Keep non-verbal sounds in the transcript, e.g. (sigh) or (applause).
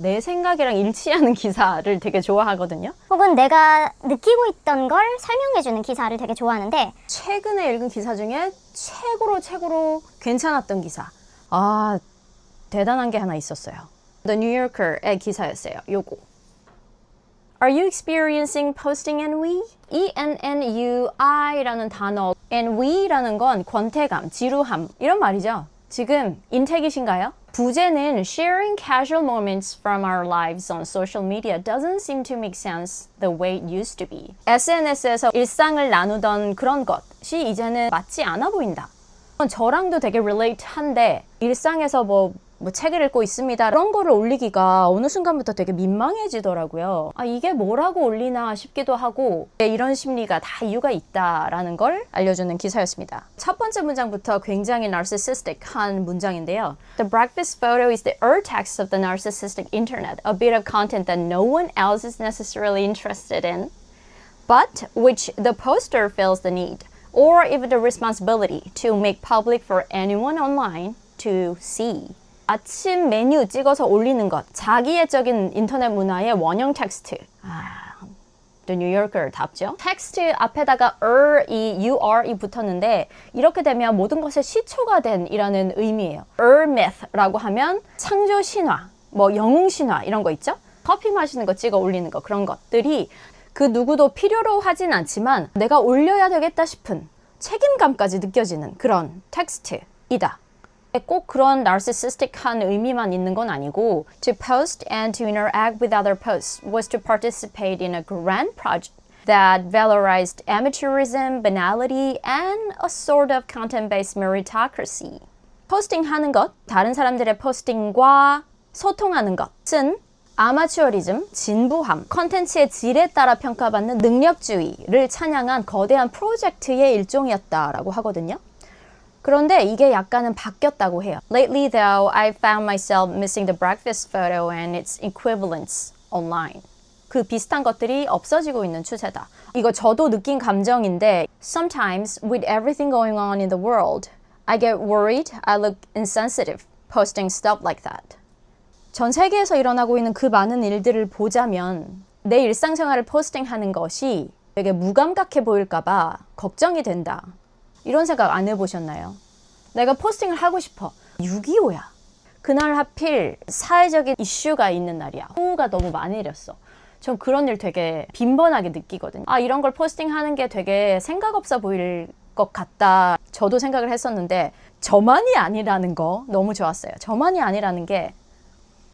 내 생각이랑 일치하는 (laughs) 기사를 되게 좋아하거든요. 혹은 내가 느끼고 있던 걸 설명해주는 기사를 되게 좋아하는데 최근에 읽은 기사 중에 최고로 최고로 괜찮았던 기사. 아, 대단한 게 하나 있었어요. The New Yorker의 기사였어요. 요거. Are you experiencing posting ennui? E-N-N-U-I라는 단어 ennui라는 건 권태감, 지루함 이런 말이죠. 지금 인택이신가요? 부제는 sharing casual moments from our lives on social media doesn't seem to make sense the way it used to be. SNS에서 일상을 나누던 그런 것이 이제는 맞지 않아 보인다. 저랑도 되게 relate 한데 일상에서 뭐, 뭐 책을 읽고 있습니다 그런 거를 올리기가 어느 순간부터 되게 민망해지더라고요 아 이게 뭐라고 올리나 싶기도 하고 네, 이런 심리가 다 이유가 있다라는 걸 알려주는 기사였습니다 첫 번째 문장부터 굉장히 narcissistic한 문장인데요 The breakfast photo is the ur text of the narcissistic internet a bit of content that no one else is necessarily interested in but which the poster feels the need or even the responsibility to make public for anyone online to see. 아침 메뉴 찍어서 올리는 것, 자기애적인 인터넷 문화의 원형 텍스트. 아, The New Yorker답죠. 텍스트 앞에다가 er이 ur이 붙었는데 이렇게 되면 모든 것의 시초가 된이라는 의미예요. er myth라고 하면 창조 신화, 뭐 영웅 신화 이런 거 있죠? 커피 마시는 거 찍어 올리는 거 그런 것들이 그 누구도 필요로 하진 않지만 내가 올려야 되겠다 싶은 책임감까지 느껴지는 그런 텍스트이다. 꼭 그런 narcissistic한 의미만 있는 건 아니고 to post and to interact with other posts was to participate in a grand project that valorized amateurism, banality, and a sort of content-based meritocracy. 포스팅하는 것, 다른 사람들의 포스팅과 소통하는 것은 아마추어리즘, 진부함, 컨텐츠의 질에 따라 평가받는 능력주의를 찬양한 거대한 프로젝트의 일종이었다라고 하거든요. 그런데 이게 약간은 바뀌었다고 해요. Lately though, I found myself missing the breakfast photo and its equivalents online. 그 비슷한 것들이 없어지고 있는 추세다. 이거 저도 느낀 감정인데 Sometimes with everything going on in the world, I get worried I look insensitive posting stuff like that. 전 세계에서 일어나고 있는 그 많은 일들을 보자면 내 일상생활을 포스팅하는 것이 되게 무감각해 보일까봐 걱정이 된다. 이런 생각 안 해보셨나요? 내가 포스팅을 하고 싶어. 6.25야. 그날 하필 사회적인 이슈가 있는 날이야. 호우가 너무 많이 내렸어. 전 그런 일 되게 빈번하게 느끼거든요. 아, 이런 걸 포스팅하는 게 되게 생각 없어 보일 것 같다. 저도 생각을 했었는데 저만이 아니라는 거 너무 좋았어요. 저만이 아니라는 게